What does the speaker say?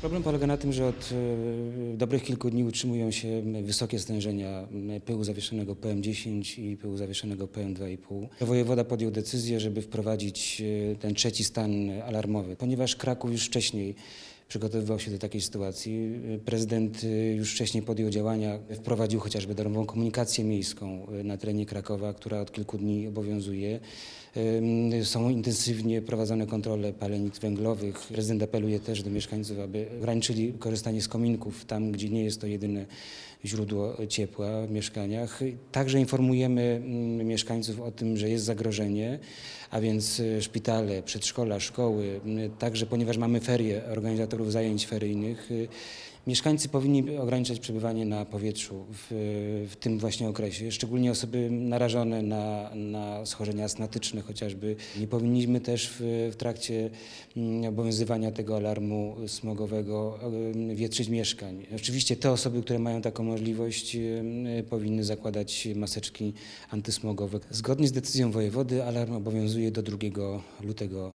Problem polega na tym, że od e, dobrych kilku dni utrzymują się wysokie stężenia pyłu zawieszonego PM10 i pyłu zawieszonego PM2,5. Wojewoda podjął decyzję, żeby wprowadzić e, ten trzeci stan alarmowy, ponieważ Kraków już wcześniej przygotowywał się do takiej sytuacji. Prezydent e, już wcześniej podjął działania, wprowadził chociażby darmową komunikację miejską e, na terenie Krakowa, która od kilku dni obowiązuje. Ym, Są intensywnie prowadzone kontrole palenic węglowych. Prezydent apeluje też do mieszkańców, aby ograniczyli korzystanie z kominków tam, gdzie nie jest to jedyne źródło ciepła w mieszkaniach. Także informujemy mm, mieszkańców o tym, że jest zagrożenie, a więc y, szpitale, przedszkola, szkoły. y, Także ponieważ mamy ferie organizatorów zajęć feryjnych, y, Mieszkańcy powinni ograniczać przebywanie na powietrzu w, w tym właśnie okresie, szczególnie osoby narażone na, na schorzenia astmatyczne chociażby. Nie powinniśmy też w, w trakcie mm, obowiązywania tego alarmu smogowego em, wietrzyć mieszkań. Oczywiście te osoby, które mają taką możliwość em, powinny zakładać maseczki antysmogowe. Zgodnie z decyzją wojewody alarm obowiązuje do 2 lutego